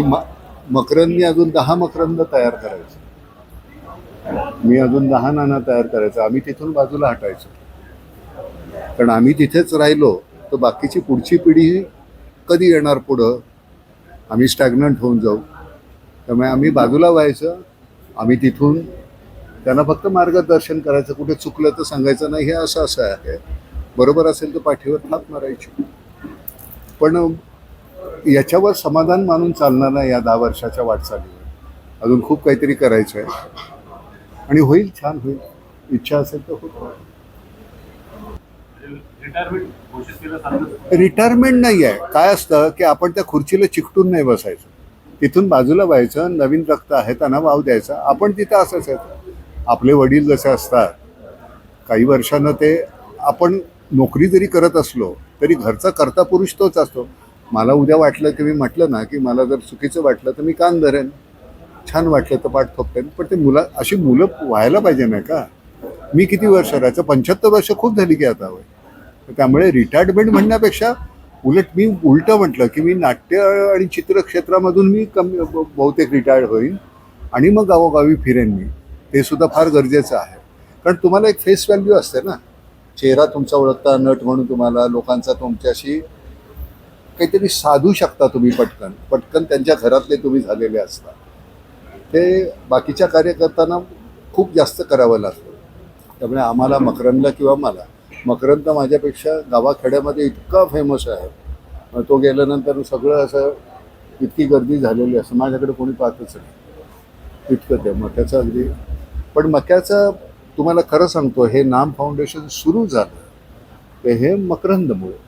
आणि म मकरंदनी अजून दहा मकरंद तयार करायचे. मी अजून दहा नाना तयार करायचं. आम्ही तिथून बाजूला हटायचो. कारण आम्ही तिथेच राहिलो तर बाकीची पुढची पिढी कधी येणार पुढं? आम्ही स्टॅग्नंट होऊन जाऊ. त्यामुळे आम्ही बाजूला व्हायचं. आम्ही तिथून त्यांना फक्त मार्गदर्शन करायचं. कुठे चुकलं तर सांगायचं नाही. हे असं असं आहे. बरोबर असेल तर पाठीवर थाप मारायची. पण याच्यावर समाधान मानून चालणार नाही या दहा वर्षाच्या वाटचालीवर. अजून खूप काहीतरी करायचं आहे आणि होईल छान होईल. इच्छा असेल तर होईल. रिटायरमेंट नाही आहे. काय असतं की आपण त्या खुर्चीला चिकटून नाही बसायचं. तिथून बाजूला व्हायचं नवीन रक्त आहे त्यांना वाव द्यायचा. आपण तिथं असंच आहे आपले वडील जसे असतात काही वर्षानं ते आपण नोकरी जरी करत असलो तरी घरचा कर्ता पुरुष तोच असतो. मला उद्या वाटलं की मी म्हटलं ना की मला जर चुकीचं वाटलं तर मी कान धरेन. छान वाटलं तर पाठ थोपटेन पण ते मुला अशी मुलं व्हायला पाहिजे ना का? मी किती वर्ष राहायचं? पंच्याहत्तर वर्ष खूप झाली की आता वय. तर त्यामुळे रिटायरमेंट म्हणण्यापेक्षा उलट मी उलटं म्हटलं की मी नाट्य आणि चित्रक्षेत्रामधून मी कमी बहुतेक रिटायर्ड होईन आणि मग गावोगावी फिरेन मी. ते सुद्धा फार गरजेचं आहे. कारण तुम्हाला एक फेस व्हॅल्यू असते ना. चेहरा तुमचा ओळखता नट म्हणून तुम्हाला लोकांचा तुमच्याशी काहीतरी साधू शकता तुम्ही पटकन. पटकन त्यांच्या घरातले तुम्ही झालेले असता. ते बाकीच्या कार्यकर्त्यांना खूप जास्त करावं लागतं. त्यामुळे आम्हाला मकरंदला किंवा मला मकरंद माझ्यापेक्षा गावाखेड्यामध्ये इतका फेमस आहे. मग तो गेल्यानंतर सगळं असं इतकी गर्दी झालेली असं माझ्याकडे कोणी पाहतच नाही. इतकं ते मक्याचं अगदी. पण मक्याचं तुम्हाला खरं सांगतो हे नाम फाउंडेशन सुरू झालं. ते हे मकरंदमुळे.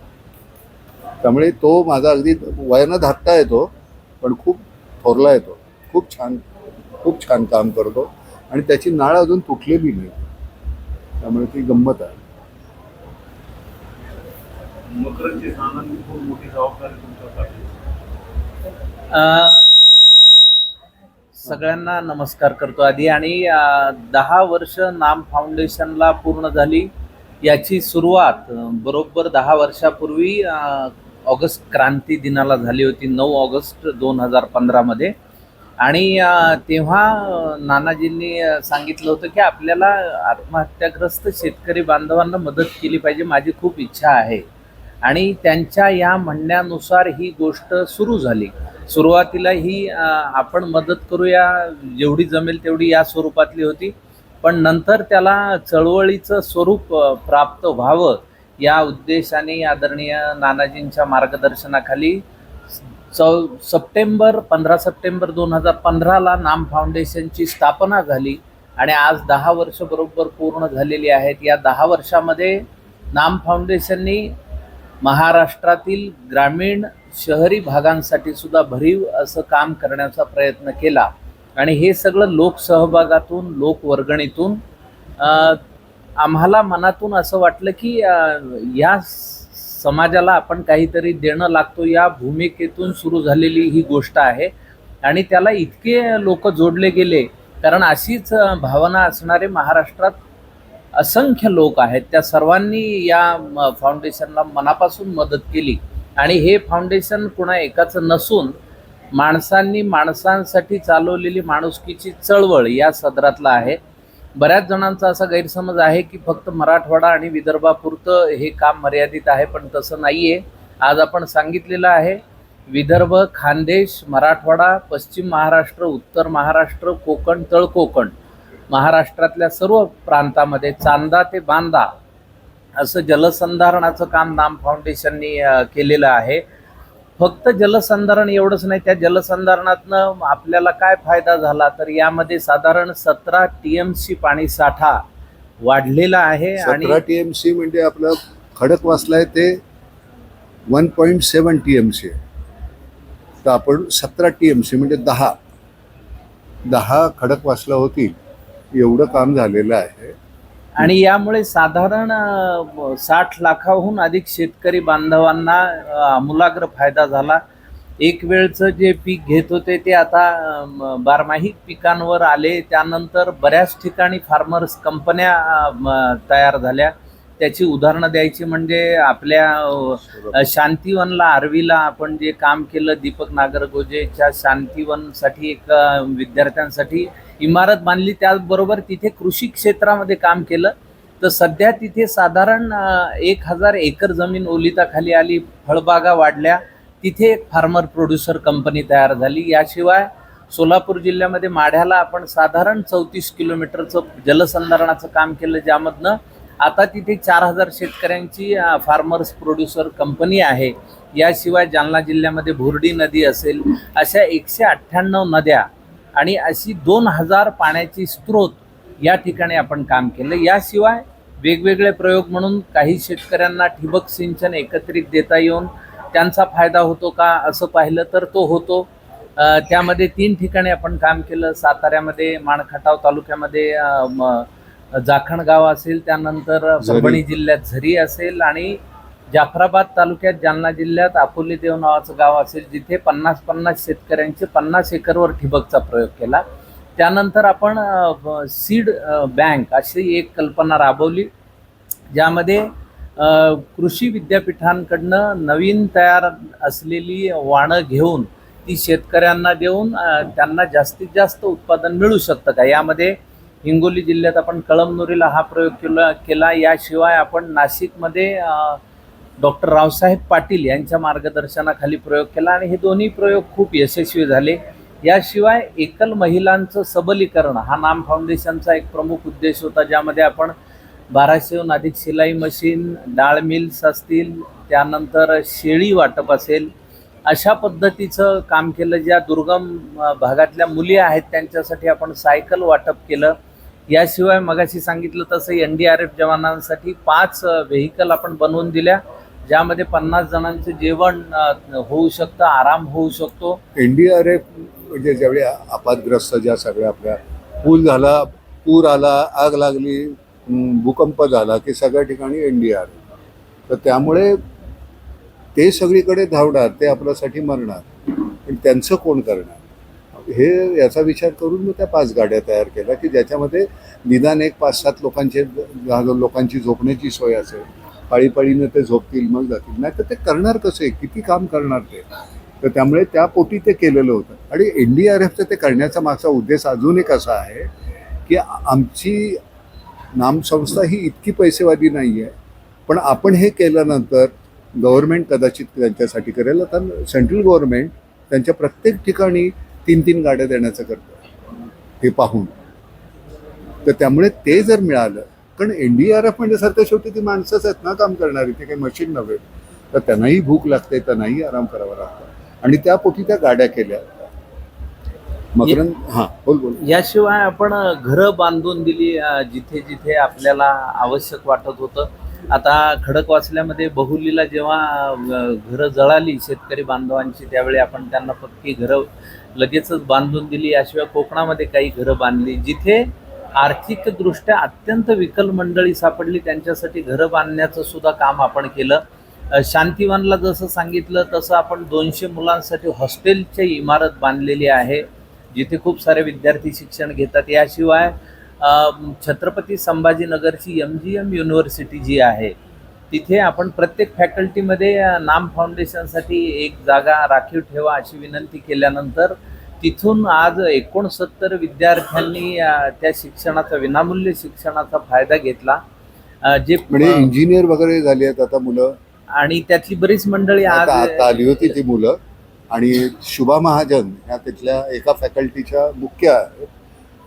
त्यामुळे तो माझा अगदी वयानं धाकटा येतो पण खूप थोरला येतो. खूप छान खूप छान काम करतो. आणि त्याची नाळ अजून तुटलेली नाही. त्यामुळे ती गंमत आहे. सगळ्यांना नमस्कार करतो आधी. आणि दहा वर्ष नाम फाउंडेशनला पूर्ण झाली. याची सुरुवात बरोबर दहा वर्षापूर्वी ऑगस्ट क्रांती दिनाला झाली होती नऊ ऑगस्ट दोन हजार पंधरामध्ये आणि तेव्हा नानाजींनी सांगितलं होतं की आपल्याला आत्महत्याग्रस्त शेतकरी बांधवांना मदत केली पाहिजे माझी खूप इच्छा आहे. आणि त्यांच्या या म्हणण्यानुसार ही गोष्ट सुरू झाली. सुरुवातीला ही आपण मदत करूया जेवढी जमेल तेवढी या स्वरूपातली होती. पण नंतर त्याला चळवळीचं स्वरूप प्राप्त व्हावं या उद्देशाने आदरणीय नानाजींच्या मार्गदर्शनाखाली चौ सप्टेंबर पंधरा सप्टेंबर दोन हजार पंधराला नाम फाउंडेशनची स्थापना झाली आणि आज दहा वर्ष बरोबर पूर्ण झालेली आहेत. या दहा वर्षामध्ये नाम फाउंडेशननी महाराष्ट्रातील ग्रामीण शहरी भागांसाठी सुद्धा भरीव असं काम करण्याचा प्रयत्न केला. आणि हे सगळं लोकसहभागातून लोकवर्गणीतून आम्हाला मनातून असं वाटलं की या स- समाजाला आपण काहीतरी देणं लागतो. या भूमिकेतून सुरू झालेली ही गोष्ट आहे आणि त्याला इतके लोक जोडले गेले. कारण अशीच भावना असणारे महाराष्ट्रात असंख्य लोक आहेत. त्या सर्वांनी या फाउंडेशनला मनापासून मदत केली. आणि हे फाउंडेशन कुणा एकाचं नसून माणसांनी माणसांसाठी चालवलेली माणुसकीची चळवळ या सदरातलं आहे. बऱ्याच जणांचा असा गैरसमज आहे की फक्त मराठवाडा आणि विदर्भापुरतं हे काम मर्यादित आहे पण तसं नाही आहे आज आपण सांगितलेलं आहे विदर्भ खानदेश मराठवाडा पश्चिम महाराष्ट्र उत्तर महाराष्ट्र कोकण तळकोकण महाराष्ट्रातल्या सर्व प्रांतामध्ये चांदा ते बांदा असं जलसंधारणाचं काम नाम फाउंडेशननी केलेलं आहे. फक्त जलसंधारण एवढंच नाही त्या जलसंधारणातनं आपल्याला काय फायदा झाला? तर यामध्ये साधारण सतरा टी एम सी पाणी साठा वाढलेला आहे आणि टी एम सी म्हणजे आपलं खडक वाचलाय ते one point seven T M C तर आपण सतरा टी एम सी म्हणजे दहा. दहा खडक वाचला होतील एवढं काम झालेलं आहे. आणि यामुळे साधारण साठ लाखाहून अधिक शेतकरी बांधवांना आमूलाग्र फायदा झाला. एक वेळचं जे पीक घेत होते ते आता बारमाही पिकांवर आले. त्यानंतर बऱ्याच ठिकाणी फार्मर्स कंपन्या तयार झाल्या. त्याची उदाहरणं द्यायची म्हणजे आपल्या शांतिवनला आर्वीला आपण जे काम केलं दीपक नागरगोजेच्या शांतिवनसाठी एक विद्यार्थ्यांसाठी इमारत बांधली त्याचबरोबर तिथे कृषी क्षेत्रामध्ये काम केलं. तर सध्या तिथे साधारण एक हजार एकर जमीन ओलिताखाली आली फळबागा वाढल्या. तिथे एक फार्मर प्रोड्युसर कंपनी तयार झाली. याशिवाय सोलापूर जिल्ह्यामध्ये माढ्याला आपण साधारण चौतीस किलोमीटरचं जलसंधारणाचं काम केलं ज्यामधनं आता तिथे चार हजार शेतकऱ्यांची फार्मर्स प्रोड्युसर कंपनी आहे. याशिवाय जालना जिल्ह्यामध्ये भुरडी नदी असेल अशा एकशे अठ्ठ्याण्णव नद्या आणि अशी दोन हजार पाण्याची स्रोत या ठिकाणी आपण काम केलं. याशिवाय वेगवेगळे प्रयोग म्हणून काही शेतकऱ्यांना ठिबक सिंचन एकत्रित देता येऊन त्यांचा फायदा होतो का असं पाहिलं तर तो होतो. त्यामध्ये तीन ठिकाणी आपण काम केलं. साताऱ्यामध्ये माणखटाव तालुक्यामध्ये अ, म- जाखण गाव असेल त्यानंतर परभणी जिल्ह्यात झरी असेल आणि जाफराबाद तालुक्यात जालना जिल्ह्यात अकोली देव नावाचं गाव असेल जिथे पन्नास पन्नास शेतकऱ्यांचे पन्नास एकरवर ठिबकचा प्रयोग केला. त्यानंतर आपण सीड बँक अशी एक कल्पना राबवली ज्यामध्ये कृषी विद्यापीठांकडनं नवीन तयार असलेली वाणं घेऊन ती शेतकऱ्यांना देऊन त्यांना जास्तीत जास्त उत्पादन मिळू शकतं का? यामध्ये हिंगोली जिल्ह्यात आपण कळमनुरीला हा प्रयोग केला केला. याशिवाय आपण नाशिकमध्ये डॉक्टर रावसाहेब पाटील यांच्या मार्गदर्शनाखाली प्रयोग केला आणि हे दोन्ही प्रयोग खूप यशस्वी झाले. याशिवाय एकल महिलांचं सबलीकरण हा नाम फाउंडेशनचा एक प्रमुख उद्देश होता ज्यामध्ये आपण बाराशेहून अधिक शिलाई मशीन डाळ मिल्स असतील त्यानंतर शेळी वाटप असेल अशा पद्धतीचं काम केलं. ज्या दुर्गम भागातल्या मुली आहेत त्यांच्यासाठी आपण सायकल वाटप केलं. याशिवाय मगाशी सांगितलं तसं एन डी आर एफ जवानांसाठी पाच व्हेकल आपण बनवून दिल्या. ज्यामध्ये पन्नास जणांचं जेवण होऊ शकतं आराम होऊ शकतो. एन डी आर म्हणजे ज्यावेळी आपातग्रस्त ज्या सगळ्या आपल्या पूल झाला पूर आला आग लागली भूकंप झाला की सगळ्या ठिकाणी एन डी आर तर त्यामुळे ते सगळीकडे धावणार ते आपल्यासाठी मरणार. पण त्यांचं कोण करणार? हे याचा विचार करून मग त्या पाच गाड्या तयार केल्या की ज्याच्यामध्ये निदान एक पाच सात लोकांचे लोकांची झोपण्याची सोय असेल पाळीपाळीनं ते झोपतील मग जातील. नाही तर ते करणार कसे? किती काम करणार ते? तर त्यामुळे त्या पोटी ते केलेलं होतं. आणि एन डी आर एफचं ते करण्याचा मागचा उद्देश अजून एक असा आहे की आमची नामसंस्था ही इतकी पैसेवादी नाही आहे पण आपण हे केल्यानंतर गव्हर्नमेंट कदाचित त्यांच्यासाठी करेल. आता सेंट्रल गव्हर्नमेंट त्यांच्या प्रत्येक ठिकाणी तीन तीन गाड्या देण्याचं करतं हे पाहून. तर त्यामुळे ते जर मिळालं कारण एन डी आर एफ म्हणजे सारखं शेवटी ती माणसंच आहेत ना काम करणारी ते काही मशीन नव्हे. तर त्यांनाही भूक लागते त्यांनाही आराम करावा लागतो. आणि त्या पोटी त्या गाड्या केल्या. मकरंद हां बोल बोल. याशिवाय आपण घरं बांधून दिली जिथे जिथे आपल्याला आवश्यक वाटत होतं. आता खडकवासल्यामध्ये बहुलीला जेव्हा घरं जळाली शेतकरी बांधवांची त्यावेळी आपण त्यांना पक्की घरं लगेचच बांधून दिली. याशिवाय कोकणामध्ये काही घरं बांधली. जिथे आर्थिकदृष्ट्या अत्यंत विकल मंडळी सापडली. त्यांच्यासाठी घरं बांधण्याचं सुद्धा काम आपण केलं. अ, शांतिवनला जसं सांगितलं तसं आपण दोनशे मुलांसाठी हॉस्टेलची इमारत बांधलेली आहे जिथे खूप सारे विद्यार्थी शिक्षण घेतात. याशिवाय छत्रपती संभाजीनगरची एम जी एम युनिव्हर्सिटी जी आहे तिथे आपण प्रत्येक फॅकल्टीमध्ये नाम फाउंडेशनसाठी एक जागा राखीव ठेवा अशी विनंती केल्यानंतर तिथून आज एकोणसत्तर विद्यार्थ्यांनी त्या शिक्षणाचा विनामूल्य शिक्षणाचा फायदा घेतला. जे म्हणजे इंजिनियर वगैरे झाली आहेत आता मुलं. आणि त्यातली बरीच मंडळी आता आता आली होती आज ती मुलं. आणि शुभा महाजन ह्या तिथल्या एका फॅकल्टीच्या मुख्य आहेत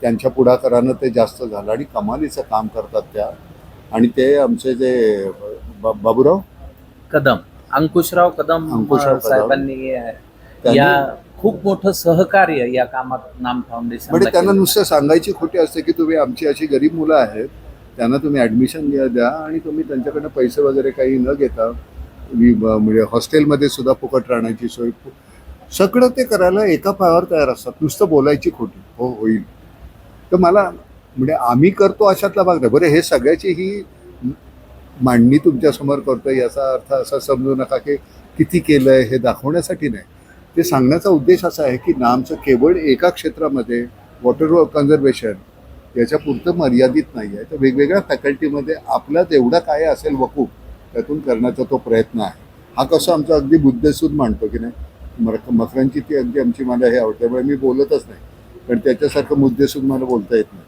त्यांच्या पुढाकारानं ते जास्त झालं आणि कमालीचं काम करतात त्या. आणि ते आमचे जे बाबूराव? कदम अंकुशराव कदम अंकुशराव. साहेबांनी या खूप मोठं सहकार्य या कामात नाम म्हणजे फाउंडेशन त्यांना नुसतं सांगायची खोटी असते की तुम्ही आमची अशी गरीब मुलं आहेत त्यांना तुम्ही ॲडमिशन द्या द्या आणि तुम्ही त्यांच्याकडनं पैसे वगैरे काही न घेता म्हणजे हॉस्टेलमध्ये सुद्धा फुकट राहण्याची सोय सगळं ते करायला एका पायावर तयार असतात. नुसतं बोलायची खोटी हो होईल. तर मला म्हणजे आम्ही करतो अशातला भाग नाही. बरं हे सगळ्याची ही मांडणी तुमच्यासमोर करतोय याचा अर्थ असा समजू नका की किती केलंय हे दाखवण्यासाठी नाही. ते सांगण्याचा उद्देश असा आहे की नामचं केवळ एका क्षेत्रामध्ये वॉटर कन्झर्वेशन याच्या पुरतं मर्यादित नाही आहे तर वेगवेगळ्या फॅकल्टीमध्ये आपला तेवढा काय असेल वकूफ त्यातून करण्याचा तो प्रयत्न आहे. हा कसं आमचा अगदी बुद्धसूद मांडतो की नाही? मर मकरांची ती अगदी आमची मला हे आवडते. त्यामुळे मी बोलतच नाही. कारण त्याच्यासारखं मुद्देसूद मला बोलता येत नाही.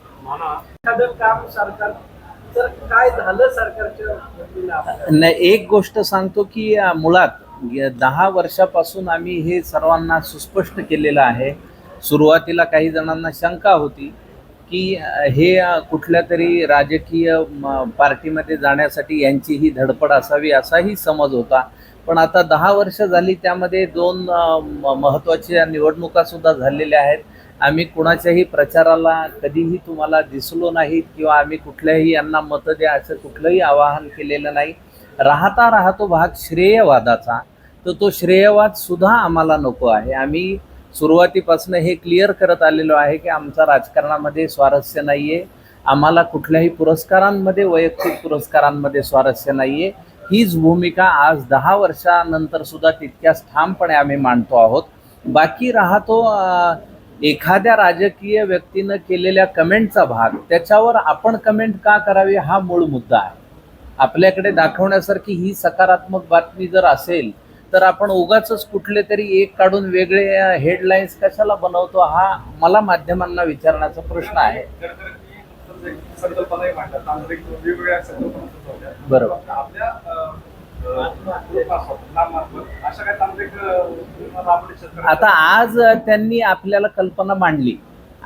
एक गोष्ट सांगतो की मुळात दहा वर्षापासून आम्ही हे सर्वांना सुस्पष्ट केलेलं आहे. सुरुवातीला काही जणांना शंका होती की हे कुठल्या तरी राजकीय म, पार्टीमध्ये जाण्यासाठी यांची ही धडपड असावी असाही समज होता. पण आता दहा वर्ष झाली त्यामध्ये दोन म- महत्त्वाच्या निवडणुकासुद्धा झालेल्या आहेत. आम्ही कुणाच्याही प्रचाराला कधीही तुम्हाला दिसलो नाहीत किंवा आम्ही कुठल्याही यांना मतं द्या असं कुठलंही आवाहन केलेलं नाही. राहता राहतो भाग श्रेयवादाचा. तर तो श्रेयवाद सुद्धा आम्हाला नको आहे. आम्ही सुरुवातीपासून हे क्लिअर करत आलेलो आहे की आमचा राजकारणामध्ये स्वारस्य नाही आहे आम्हाला कुठल्याही पुरस्कारांमध्ये वैयक्तिक पुरस्कारांमध्ये स्वारस्य नाही आहे हीच भूमिका आज दहा वर्षानंतर सुद्धा तितक्याच ठामपणे आम्ही मांडतो आहोत. बाकी राहतो एखाद्या राजकीय व्यक्तीनं केलेल्या कमेंटचा भाग. त्याच्यावर आपण कमेंट का करावी हा मूळ मुद्दा आहे. आपल्याकडे दाखवण्यासारखी ही सकारात्मक बातमी जर असेल तर आपण उगाच कुठले तरी एक काढून वेगळे हेडलाईन्स कशाला बनवतो हा मला माध्यमांना विचारण्याचा प्रश्न आहे बरोबर. आपल्या आता आज त्यांनी आपल्याला कल्पना मांडली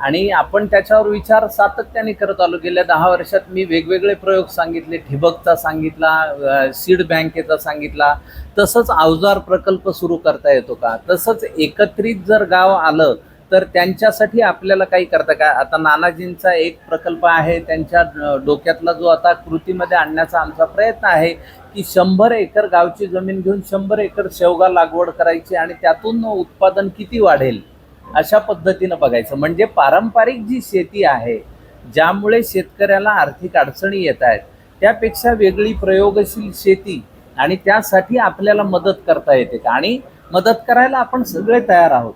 आणि आपण त्याच्यावर विचार सातत्याने करत आलो. गेल्या दहा वर्षात मी वेगवेगळे प्रयोग सांगितले. ठिबकचा सांगितला सीड बँकेचा सांगितला. तसंच अवजार प्रकल्प सुरू करता येतो का? तसंच एकत्रित जर गाव आलं तर त्यांच्यासाठी आपल्याला काही करता का? आता नानाजींचा एक प्रकल्प आहे. त्यांच्या डोक्यातला जो आता कृतीमध्ये आणण्याचा आमचा प्रयत्न आहे की शंभर एकर गावची जमीन घेऊन शंभर एकर शेवगा लागवड करायची आणि त्यातून उत्पादन किती वाढेल? अशा पद्धतीनं बघायचं. म्हणजे पारंपरिक जी शेती आहे ज्यामुळे शेतकऱ्याला आर्थिक अडचणी येत आहेत त्यापेक्षा वेगळी प्रयोगशील शेती आणि त्यासाठी आपल्याला मदत करता येते. का आणि मदत करायला आपण सगळे तयार आहोत.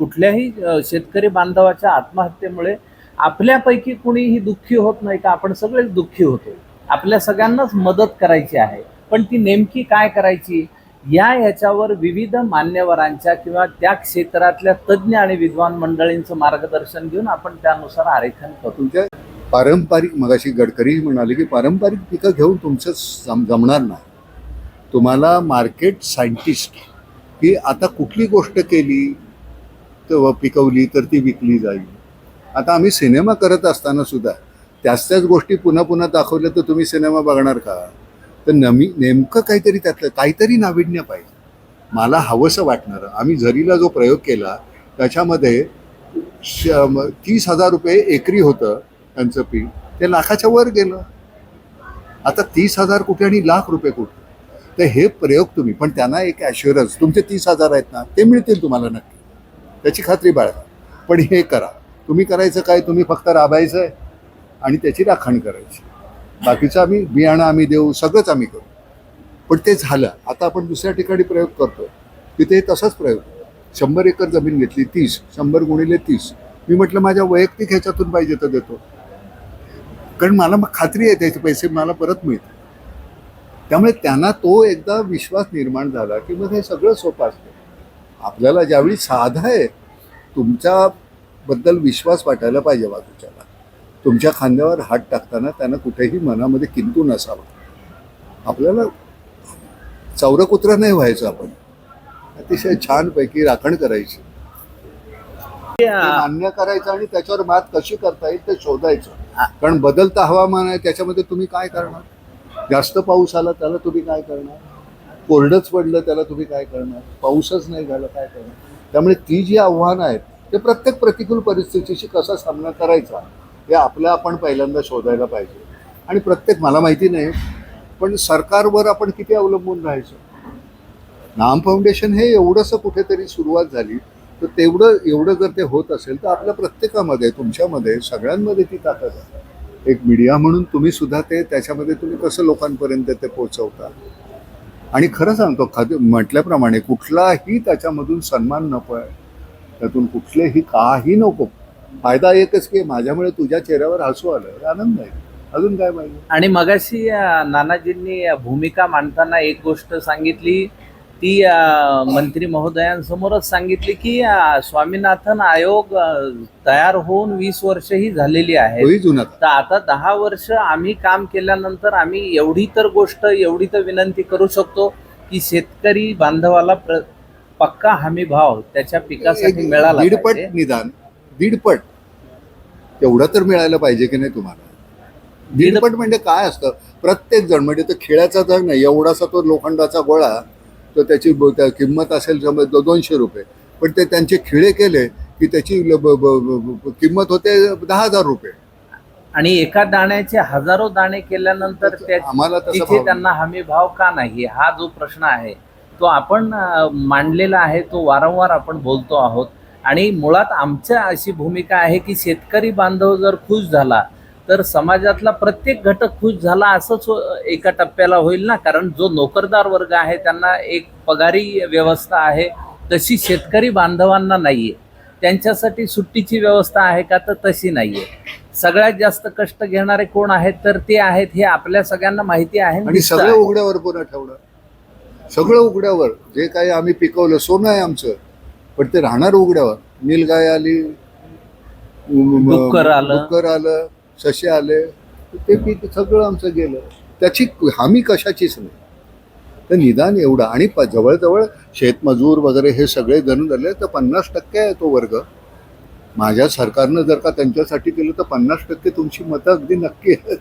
कुठल्याही शेतकरी बांधवाच्या आत्महत्येमुळे आपल्यापैकी कुणीही दुःखी होत नाही का? आपण सगळेच दुःखी होतो. आपल्या सगळ्यांनाच मदत करायची आहे. पण ती नेमकी काय करायची? या ह्याच्यावर विविध मान्यवरांच्या किंवा त्या क्षेत्रातल्या तज्ज्ञ आणि विद्वान मंडळींचं मार्गदर्शन घेऊन आपण त्यानुसार आरेखन करतो. तुमच्या पारंपरिक मगाशी गडकरी म्हणाले की पारंपरिक पिकं घेऊन तुमचं जम जमणार नाही. तुम्हाला मार्केट सायंटिस्ट की आता कुठली गोष्ट केली तर पिकवली तर ती विकली जाईल. आता आम्ही सिनेमा करत असताना सुद्धा त्याच त्याच गोष्टी पुन्हा पुन्हा दाखवल्या तर तुम्ही सिनेमा बघणार का? तर नमी नेमकं काहीतरी त्यातलं काहीतरी नाविन्य पाहिजे. मला हवंसं वाटणारं आम्ही झरीला जो प्रयोग केला त्याच्यामध्ये श तीस हजार रुपये एकरी होतं त्यांचं पीक. ते लाखाच्या वर गेलं. आता तीस हजार कुठे आणि लाख रुपये कुठे? तर हे प्रयोग तुम्ही पण त्यांना एक ॲश्युरन्स तुमचे तीस हजार आहेत ना ते मिळतील तुम्हाला नक्की. त्याची खात्री बाळगा. पण हे करा. तुम्ही करायचं काय तुम्ही फक्त राबायचं आहे आणि त्याची राखण करायची. बाकीचं आम्ही बियाणं आम्ही देऊ सगळंच आम्ही करू. पण ते झालं. आता आपण दुसऱ्या ठिकाणी प्रयोग करतो. तिथे तसाच प्रयोग. शंभर एकर जमीन घेतली तीस. शंभर गुणिले तीस. मी म्हटलं माझ्या वैयक्तिक ह्याच्यातून पाहिजे तर देतो. कारण मला मग खात्री आहे त्याचे पैसे मला परत मिळतील. त्यामुळे त्यांना तो एकदा विश्वास निर्माण झाला की मग हे सगळं सोपं असतं. आपल्याला ज्यावेळी साधा आहे तुमच्याबद्दल विश्वास वाटायला पाहिजे बाजूच्या. तुमच्या खांद्यावर हात टाकताना त्यांना कुठेही मनामध्ये किंतू नसावा. आपल्याला चौरं कुत्रं नाही व्हायचं आपण. अतिशय छानपैकी राखण करायची. मान्य करायचं आणि त्याच्यावर मात कशी करता येईल ते शोधायचं. कारण बदलतं हवामान आहे त्याच्यामध्ये तुम्ही काय करणार? जास्त पाऊस आला त्याला तुम्ही काय करणार? कोरडंच पडलं त्याला तुम्ही काय करणार? पाऊसच नाही झाला काय करणार? त्यामुळे ती जी आव्हानं आहेत ते प्रत्येक प्रतिकूल परिस्थितीशी कसा सामना करायचा? हे आपल्या आपण पहिल्यांदा शोधायला पाहिजे. आणि प्रत्येक मला माहिती नाही पण सरकारवर आपण किती अवलंबून राहायचं? नाम फाउंडेशन हे एवढंसं कुठेतरी सुरुवात झाली तर तेवढं एवढं जर ते होत असेल तर आपल्या प्रत्येकामध्ये तुमच्यामध्ये सगळ्यांमध्ये ती ताकद आहे. एक मीडिया म्हणून तुम्ही सुद्धा ते त्याच्यामध्ये तुम्ही कसं लोकांपर्यंत ते पोचवता आणि खरं सांगतो खाद म्हटल्याप्रमाणे कुठलाही त्याच्यामधून सन्मान नको आहे. त्यातून कुठलेही काही नको. फायदा एकच की माझ्यामुळे तुझ्या चेहऱ्यावर हसू आलं आनंद आहे. अजून काय पाहिजे? आणि मगाशी नानाजींनी भूमिका मांडताना एक गोष्ट सांगितली. ती मंत्री महोदयांसमोरच सांगितली की स्वामीनाथन आयोग तयार होऊन वीस वर्षही झालेली आहेत. तोही जुना. तर आता दहा वर्ष आम्ही काम केल्यानंतर आम्ही एवढी तर गोष्ट एवढी तर विनंती करू शकतो की शेतकरी बांधवाला पक्का हमी भाव त्याच्या पिकासाठी मिळाला. निदान. दीडपट. तेवढं तर मिळायला पाहिजे की नाही तुम्हाला? दीडपट म्हणजे काय असतं? प्रत्येक जण म्हणजे तो खेळाचा जर नाही एवढासा तो लोखंडाचा गोळा तर त्याची किंमत असेल समज दोनशे रुपये. पण ते त्यांचे खिळे केले की त्याची किंमत होते दहा हजार रुपये. आणि एका दाण्याचे हजारो दाणे केल्यानंतर आम्हाला तसा तिथे त्यांना हमी भाव का नाही? हा जो प्रश्न आहे तो आपण मांडलेला आहे तो वारंवार आपण बोलतो आहोत. आणि मुळात आमच्या अशी भूमिका आहे की शेतकरी बांधव जर खुश झाला तर समाजातला प्रत्येक घटक खुश झाला असंच हो- एका टप्प्याला होईल ना? कारण जो नोकरदार वर्ग आहे त्यांना एक पगारी व्यवस्था आहे तशी शेतकरी बांधवांना नाहीये. त्यांच्यासाठी सुट्टीची व्यवस्था आहे का तर तशी नाहीये. सगळ्यात जास्त कष्ट घेणारे कोण आहेत तर ते आहेत हे आपल्या सगळ्यांना माहिती आहे आणि सगळं आहे. उघड्यावर पुन्हा ठेवलं सगळं उघड्यावर. जे काही आम्ही पिकवलं सोनं आहे आमचं. पण ते राहणार उघड्यावर. नीलगाय आली डुक्कर आलं. डुक्कर आलं ससे आले ते पीक सगळं आमचं गेलं. त्याची हमी कशाचीच नाही. तर निदान एवढं. आणि प- जवळजवळ शेतमजूर वगैरे हे सगळे जण झाले तर पन्नास टक्के आहे तो वर्ग. माझ्या सरकारनं जर का त्यांच्यासाठी केलं तर पन्नास टक्के तुमची मतं अगदी नक्की आहेत.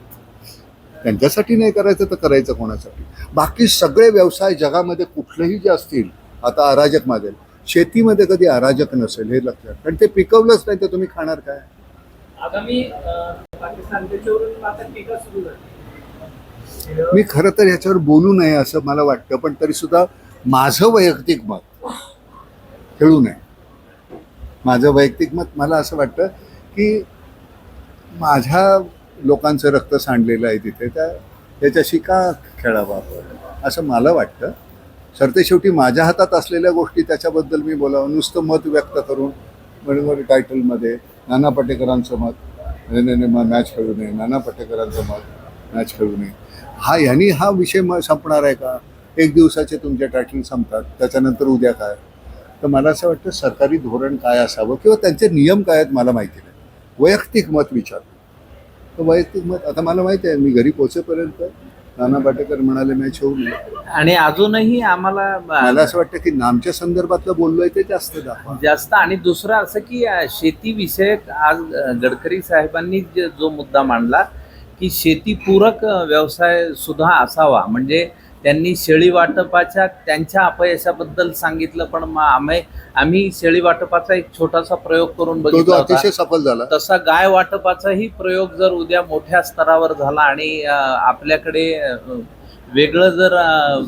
त्यांच्यासाठी नाही करायचं तर करायचं कोणासाठी? बाकी सगळे व्यवसाय जगामध्ये कुठलेही जे असतील आता अराजक माजेल शेतीमध्ये कधी अराजक नसेल हे लक्षात. कारण ते पिकवलंच नाही तर तुम्ही खाणार काय? आगामी मी खरं तर ह्याच्यावर बोलू नये असं मला वाटतं पण तरी सुद्धा माझं वैयक्तिक मत खेळू नये. माझं वैयक्तिक मत मला असं वाटतं की माझ्या लोकांचं रक्त सांडलेलं आहे तिथे त्या त्याच्याशी का खेळावं आपण? असं मला वाटतं. सरतेशेवटी माझ्या हातात असलेल्या गोष्टी त्याच्याबद्दल मी बोलावं. नुसतं मत व्यक्त करून बरोबर टायटलमध्ये नाना पाटेकरांचं मत मॅच खेळू नये. नाना पाटेकरांचं मत मॅच खेळू नये. हा यांनी हा विषय मग संपणार आहे का? एक दिवसाचे तुमचे टायटल संपतात त्याच्यानंतर उद्या काय? तर मला असं वाटतं सरकारी धोरण काय असावं किंवा त्यांचे नियम काय आहेत मला माहिती नाही. वैयक्तिक मत विचार. तर वैयक्तिक मत आता मला माहिती आहे मी घरी पोचेपर्यंत नाना पाटेकर म्हणाले मॅच होऊ नये. आणि अजूनही आम्हाला मला असं वाटतं की नामच्या संदर्भातलं बोललोय ते जास्त दाखवा. जास्त. आणि दुसरं असं की अं, शेतीविषयक आज अं, गडकरी साहेबांनी जे- जो मुद्दा मांडला की शेतीपूरक अं, व्यवसाय सुद्धा असावा. म्हणजे त्यांनी शेळी वाटपाच्या त्यांच्या अपयशाबद्दल सांगितलं पण मग आम्ही आम्ही शेळी वाटपाचा एक छोटासा प्रयोग करून बघितला अतिशय सफल झाला. तसा गाय वाटपाचाही प्रयोग जर उद्या मोठ्या स्तरावर झाला आणि आपल्याकडे वेगळं जर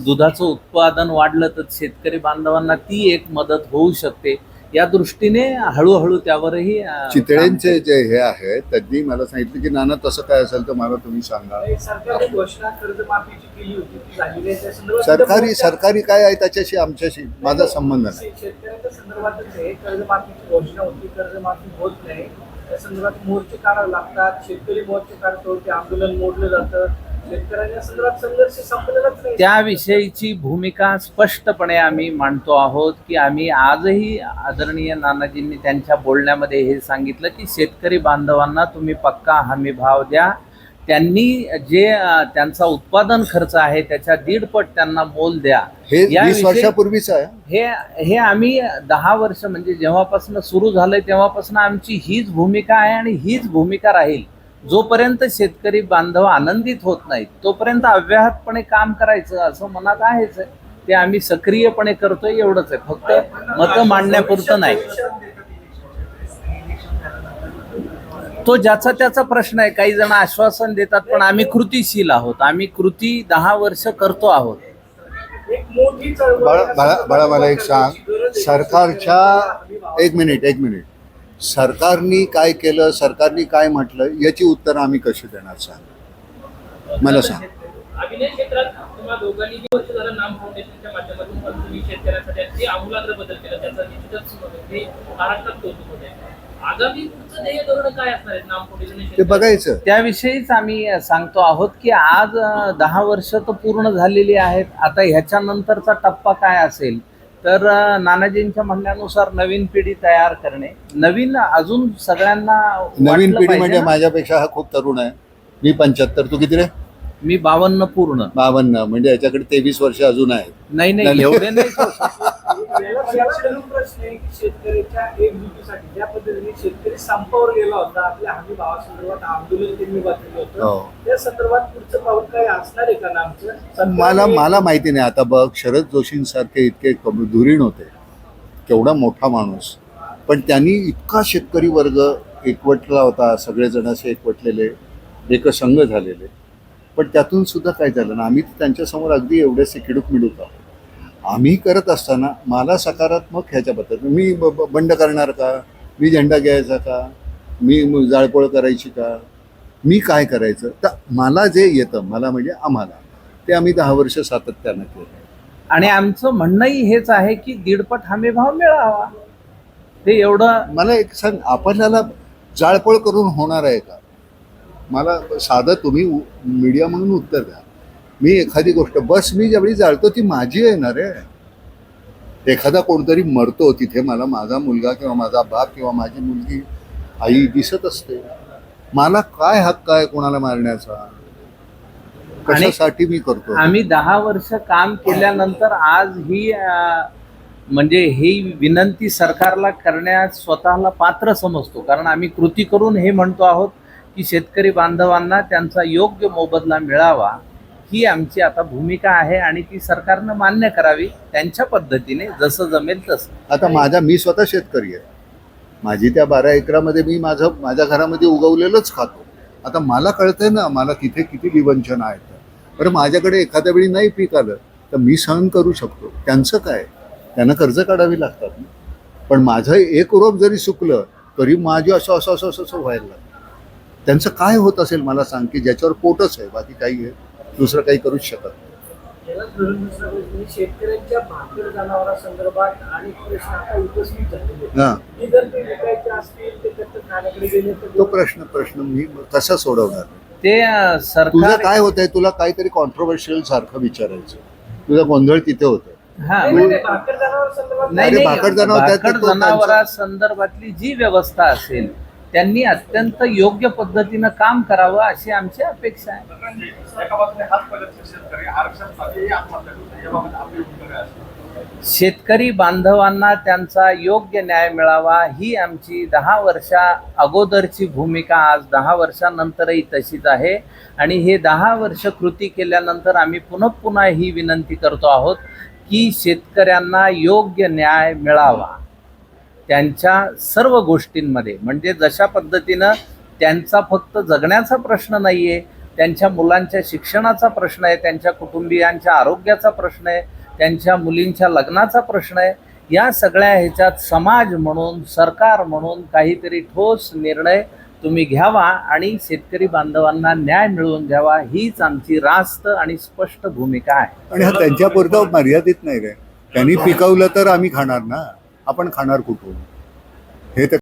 दुधाचं उत्पादन वाढलं तर शेतकरी बांधवांना ती एक मदत होऊ शकते. या दृष्टीने हळूहळू त्यावरही चितळेंचे जे हे आहेत त्यांनी मला सांगितलं की नाना तसं काय असेल तर मला तुम्ही सांगा. सरकारने घोषणा कर्जमाफीची केली होती ती झालेली आहे त्या संदर्भात सरकारी सरकारी काय आहे त्याच्याशी? आमच्याशी माझा संबंध नाही. शेतकऱ्यांच्या संदर्भातच आहे. कर्जमाफीची घोषणा होती कर्जमाफी होत नाही. त्या संदर्भात मोर्चे काढावे लागतात. शेतकरी मोर्चे काढतो ते आंदोलन मोडलं जातं. शेतकऱ्यांच्या संदर्भात संघर्ष संपलेलाच नाही. त्याविषयीची भूमिका स्पष्टपणे आम्ही मांडतो आहोत की आम्ही आजही आदरणीय नानाजींनी त्यांच्या बोलण्यामध्ये हे सांगितलं की शेतकरी बांधवांना तुम्ही पक्का हमी भाव द्या. त्यांनी जे त्यांचा उत्पादन खर्च आहे त्याच्या दीडपट त्यांना मोल द्या. हे याविषयी- वर्षापूर्वीच आहे. हे हे आम्ही दहा वर्ष म्हणजे जेव्हापासून सुरू झालंय तेव्हापासून आमची हीच भूमिका आहे आणि हीच भूमिका राहील. जोपर्यंत शेतकरी बांधव आनंदित होत नाहीत तोपर्यंत अव्याहतपणे काम करायचं असं मनात आहेच आहे. ते आम्ही सक्रियपणे करतोय एवढंच आहे. फक्त मतं मांडण्यापुरतं नाही. तो ज्याचा त्याचा प्रश्न आहे. काही जण आश्वासन देतात पण आम्ही कृतीशील आहोत. आम्ही कृती दहा वर्ष करतो आहोत. बाळा मला एक सांग. सरकारच्या एक मिनिट एक मिनिट. सरकारनी काय केलं सरकारनी काय म्हटलं याची उत्तर आम्ही कशी देणार सांग मला सांग. ते बघायचं. त्याविषयीच आम्ही सांगतो आहोत की आज दहा वर्ष तर पूर्ण झालेली आहेत आता ह्याच्यानंतरचा टप्पा काय असेल तर नानाजींच्या म्हणण्यानुसार नवीन पिढी तयार करणे. नवीन अजून सगळ्यांना नवीन पिढी म्हणजे. माझ्यापेक्षा हा खूप तरुण आहे. मी पंच्याहत्तर. तू किती रे? मी बावन्न पूर्ण. बावन्न. म्हणजे याच्याकडे तेवीस वर्ष अजून आहेत. नाही नाही नाही. एवढे नाही. धरून प्रश्न आहे की शेतकऱ्याच्या एकजुटीसाठी ज्या पद्धतीने शेतकरी संपावर गेला होता आपल्या हमी भावासंदर्भात आंदोलन त्यांनी बांधलेलं हो. होतं त्या संदर्भात पुढचं पाऊल काय असणार आहे का नामचं मला मला माहिती नाही. आता बघ शरद जोशींसारखे इतके धुरीण होते. केवढा मोठा माणूस. पण त्यांनी इतका शेतकरी वर्ग एकवटला होता सगळेजण असे एकवटलेले एकसंघ झालेले. पण त्यातून सुद्धा काय झालं ना आम्ही त्यांच्यासमोर अगदी एवढेसे किडूक मिडूक आहोत. आम्ही करत असताना मला सकारात्मक ह्याच्याबद्दल मी बंड करणार का? मी झेंडा घ्यायचा का? मी म- जाळपोळ करायची का? मी काय करायचं? तर मला जे येतं मला म्हणजे आम्हाला ते आम्ही दहा वर्ष सातत्यानं केलं. आणि आमचं म्हणणंही हेच आहे की दीडपट हमी भाव मिळावा. ते एवढं मला एक सांग आपल्याला जाळपोळ करून होणार आहे का? मला साधं तुम्ही मीडिया म्हणून उत्तर द्या. मी एखादी गोष्ट बस मी ज्यावेळी जाळतो ती माझी आहे. ना रे एखादा कोणतरी मरतो तिथे मला माझा मुलगा किंवा माझा बाप किंवा माझी मुलगी आई दिसत असते. मला काय हक्क आहे कोणाला मारण्याचा? कशासाठी मी करतो? आम्ही दहा वर्ष काम केल्यानंतर आज ही म्हणजे ही विनंती सरकारला करण्यास स्वतःला पात्र समजतो. कारण आम्ही कृती करून हे म्हणतो आहोत की शेतकरी बांधवांना त्यांचा योग्य मोबदला मिळावा. ही आमची आता भूमिका आहे आणि ती सरकारनं मान्य करावी त्यांच्या पद्धतीने जसं जमेल तसं. आता माझा मी स्वतः शेतकरी आहे. माझी त्या बारा एकरामध्ये मी माझं माझ्या घरामध्ये उगवलेलंच खातो. आता मला कळतंय ना मला तिथे किती विवंचन आहेत. बरं माझ्याकडे एखाद्या वेळी नाही पीक आलं तर मी सहन करू शकतो. त्यांचं काय? त्यांना कर्ज काढावी लागतात ना. पण माझं एक रोप जरी सुकलं तरी माझी असं असं असं असं असं व्हायला लागतं त्यांचं काय होत असेल मला सांग की ज्याच्यावर पोटच आहे बाकी काही आहे दुसरं काही करूच शकत नाही. आहे, शेतकऱ्यांच्या भाकर जनावरांसंदर्भात प्रश्न आता उपस्थित झालेले. हां. जर ते प्रश्न प्रश्न मी कसा सोडवणार ते तुझं सरकार काय होतंय? तुला काहीतरी कॉन्ट्रोवर्शियल सारखं विचारायचं तुझा गोंधळ तिथे होतोय. हा. नाही, नाही, नाही, भाकर जनावरा संदर्भातली जी व्यवस्था असेल त्यांनी अत्यंत योग्य पद्धतीनं काम करावं अशी आमची अपेक्षा आहे. शेतकरी शेतकरी बांधवांना त्यांचा योग्य न्याय मिळावा ही आमची दहा वर्षा अगोदरची भूमिका आज दहा वर्षानंतरही तशीच आहे. आणि हे दहा वर्ष कृती केल्यानंतर आम्ही पुन्हा पुन्हा ही विनंती करतो आहोत की शेतकऱ्यांना योग्य न्याय मिळावा. त्यांच्या सर्व गोष्टींमध्ये म्हणजे जशा पद्धतीनं त्यांचा फक्त जगण्याचा प्रश्न नाही आहे त्यांच्या मुलांच्या शिक्षणाचा प्रश्न आहे त्यांच्या कुटुंबियांच्या आरोग्याचा प्रश्न आहे त्यांच्या मुलींच्या लग्नाचा प्रश्न आहे या सगळ्या ह्याच्यात समाज म्हणून सरकार म्हणून काहीतरी ठोस निर्णय तुम्ही घ्यावा आणि शेतकरी बांधवांना न्याय मिळवून द्यावा हीच आमची रास्त आणि स्पष्ट भूमिका आहे. आणि हा त्यांच्यापुरतं मर्यादित नाही रे. त्यांनी पिकवलं तर आम्ही खाणार ना. आपण खाणार कुठून? हे तर